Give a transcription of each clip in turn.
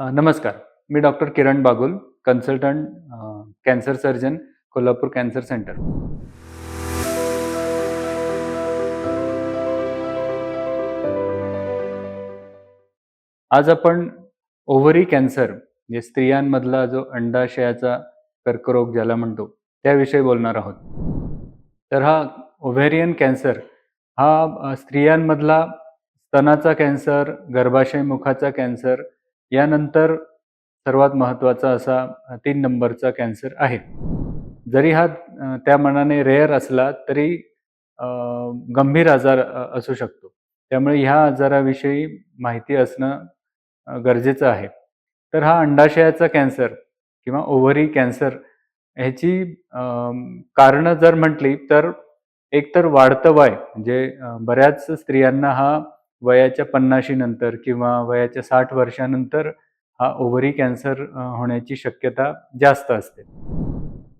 नमस्कार. मी doctor Kiran Bagul, consultant cancer surgeon, Kolhapur cancer centre. आज आपण ओव्हरी कॅन्सर म्हणजे स्त्रियांमधला जो अंडाशयाचा कर्करोग ज्याला म्हणतो, त्याविषयी बोलणार आहोत. तर हा ओव्हेरियन कॅन्सर हा स्त्रियांमधला स्तनाचा कॅन्सर, गर्भाशय मुखाचा कॅन्सर यानंतर सर्वात महत्त्वाचा असा तीन नंबरचा कॅन्सर आहे. जरी हा त्या मानाने रेअर असला तरी गंभीर आजार असू शकतो. त्यामुळे ह्या आजाराविषयी माहिती असणं गरजेचं आहे. तर हा अंडाशयाचा कॅन्सर किंवा ओव्हरी कॅन्सर ह्याची कारणं जर म्हटली तर एकतर वाढतं वय म्हणजे बऱ्याच स्त्रियांना हा वयाच्या 50शी नंतर किंवा वयाच्या साठ वर्षानंतर हा ओव्हरी कॅन्सर होण्याची शक्यता जास्त असते.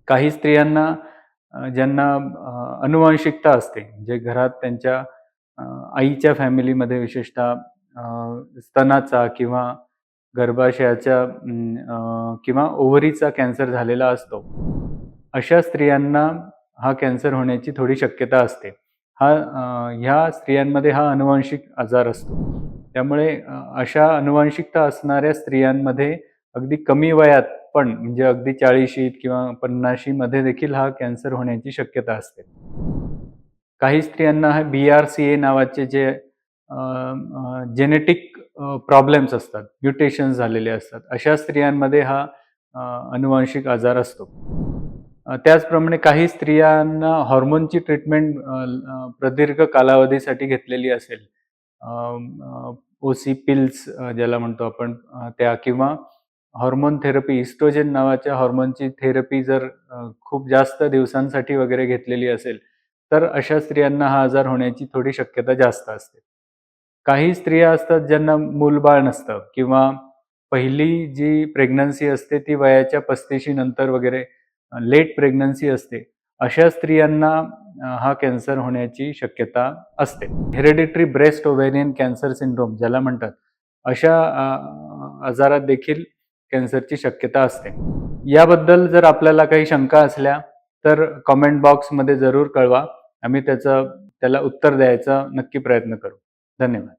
काही स्त्रियांना ज्यांना अनुवांशिकता असते जे घरात त्यांच्या आईच्या फॅमिलीमध्ये विशेषतः स्तनाचा किंवा गर्भाशयाच्या किंवा ओव्हरीचा कॅन्सर झालेला असतो. अशा स्त्रियांना हा कॅन्सर होण्याची थोडी शक्यता असते. हा ह्या स्त्रियांमध्ये हा अनुवांशिक आजार असतो. त्यामुळे अशा अनुवांशिकता असणाऱ्या स्त्रियांमध्ये अगदी कमी वयात पण म्हणजे अगदी 40शीत किंवा 50शी मध्ये देखील हा कॅन्सर होण्याची शक्यता असते. काही स्त्रियांना हे बी-आर-सी-ए नावाचे जे जेनेटिक प्रॉब्लेम्स असतात, म्युटेशन्स झालेले असतात. अशा स्त्रियांमध्ये हा अनुवांशिक आजार असतो. त्याचप्रमाणे काही स्त्रियांना हॉर्मोनची ट्रीटमेंट प्रदीर्घ कालावधीसाठी घेतलेली असेल. ओसी पिल्स ज्याला म्हणतो आपण त्या किंवा हॉर्मोन थेरपी, इस्ट्रोजन नावाच्या हॉर्मोनची थेरपी जर खूप जास्त दिवसांसाठी वगैरे घेतलेली असेल, तर अशा स्त्रियांना हा आजार होण्याची थोडी शक्यता जास्त असते. काही स्त्रिया असतात ज्यांना मूलबाळ नसतं किंवा पहिली जी प्रेग्नन्सी असते ती वयाच्या 35शी नंतर वगैरे लेट प्रेग्नन्सी असते. अशा स्त्रियांना हा कॅन्सर होण्याची शक्यता असते. Hereditary breast ovarian cancer syndrome ज्याला म्हणतात, अशा आजारात देखील कॅन्सरची शक्यता असते. याबद्दल जर आपल्याला काही शंका असल्या तर कमेंट बॉक्समध्ये जरूर कळवा. आम्ही त्याचं त्याला उत्तर द्यायचा नक्की प्रयत्न करू. धन्यवाद.